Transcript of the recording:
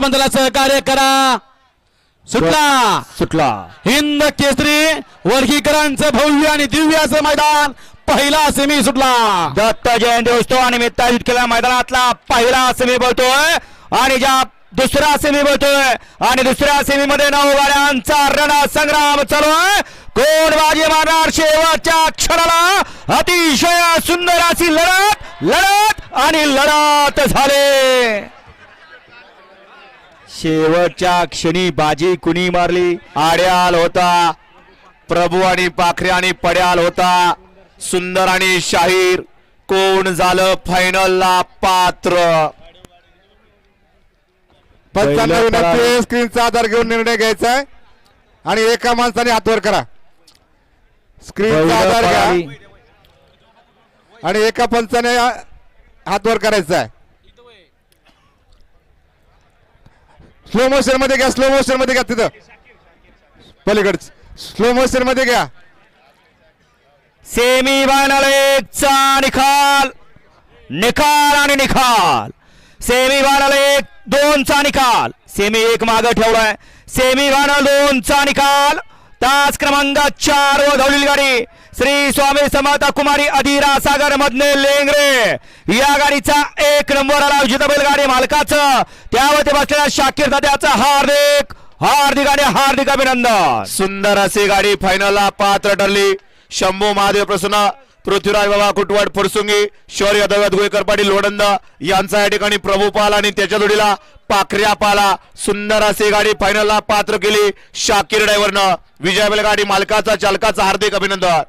बंधला सहकार्य करा. सुटला. सुटला. हिंद केसरी वर्गीकरांचं भव्य आणि दिव्य असं मैदान. पहिला सेमी सुटला. दत्त जयंती उत्सवानिमित्त आयोजित केलेल्या मैदानातला पहिला सेमी बोलतोय. आणि ज्या दुसरा सेमी बोलतोय. आणि दुसऱ्या सेमी मध्ये नऊ गाड्यांचा रण संग्राम चालू आहे. कोण बाजी मारणार शेवटच्या क्षणाला? अतिशय सुंदर अशी लढत लढत आणि लढत झाले. शेवटच्या क्षणी बाजी कुणी मारली? आड्याल होता. प्रभू आणि पाखरे आणि पड्याल होता. सुंदर आणि शाहीर. कोण झालं फायनलला पात्र? पंचांना विनंती स्क्रीनचा आधार घेऊन निर्णय घ्यायचा आहे. आणि एका माणसाने हातवर करा. स्क्रीनचा आधार घ्या. आणि एका पंचाने हातवर करायचा आहे. स्लो मोशनमध्ये घ्या स्लो मोशनमध्ये घ्या तिथं. पलीकड स्लो मोशनमध्ये घ्या. सेमी फायनल एकचा निकाल. निकाल आणि निकाल. सेमी फायनल एक दोनचा निकाल. सेमी एक माग ठेवलाय. सेमी फायनल दोनचा निकाल. तास क्रमांक चार व धावलेली गाडी. श्री स्वामी समता कुमारी अधिरा सागर मधने लेंगरे. या गाडीचा एक नंबर आला विजेता बैलगाडी मालकाचं. त्यावरती बसलेल्या शाकीर दाद्याचा हार्दिक हार्दिक आणि हार्दिक अभिनंदन. सुंदर अशी गाडी फायनलला पात्र ठरली. शंभू महादेव प्रसन्न पृथ्वीराज बाबा कुटवाड फुरसुंगी शौर्य दगत गोयकर पाटील लोडंद यांचा या ठिकाणी प्रभुपाल आणि त्याच्या जोडीला पाखऱ्या पाला. सुंदर अशी गाडी फायनलला पात्र केली. शाकीर ड्रायव्हरनं विजय बैलगाडी मालकाचा चालकाचा हार्दिक अभिनंदन.